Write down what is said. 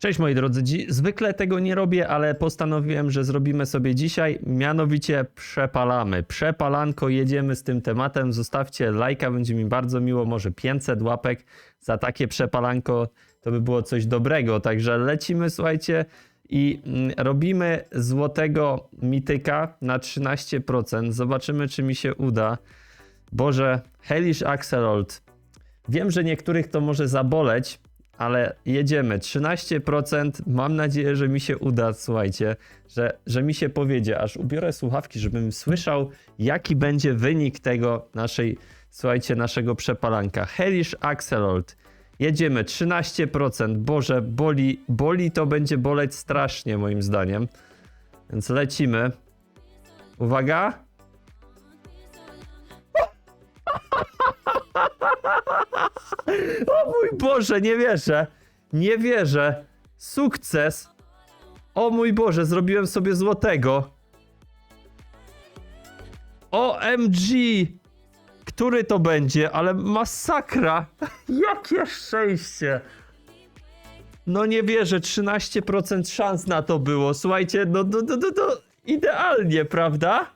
Cześć moi drodzy, zwykle tego nie robię, ale postanowiłem, że zrobimy sobie dzisiaj, mianowicie przepalamy. Przepalanko, jedziemy z tym tematem, zostawcie lajka, będzie mi bardzo miło, może 500 łapek za takie przepalanko, to by było coś dobrego, także lecimy, słuchajcie, i mm, robimy złotego mityka na 13%, zobaczymy czy mi się uda. Boże, Hellish Axelold, wiem, że niektórych to może zaboleć, ale jedziemy. 13%. Mam nadzieję, że mi się uda, słuchajcie, że, że mi się powiedzie, aż ubiorę słuchawki, żebym słyszał, jaki będzie wynik tego naszej, słuchajcie, naszego przepalanka. Hellish Axelold. Jedziemy, 13%. Boże, boli, boli to będzie boleć strasznie, moim zdaniem. Więc lecimy. Uwaga. O mój Boże, nie wierzę. Nie wierzę. Sukces. O mój Boże, zrobiłem sobie złotego. OMG. Który to będzie? Ale masakra. Jakie szczęście. No nie wierzę, 13% szans na to było. Słuchajcie, no, no, no, no, no idealnie, prawda?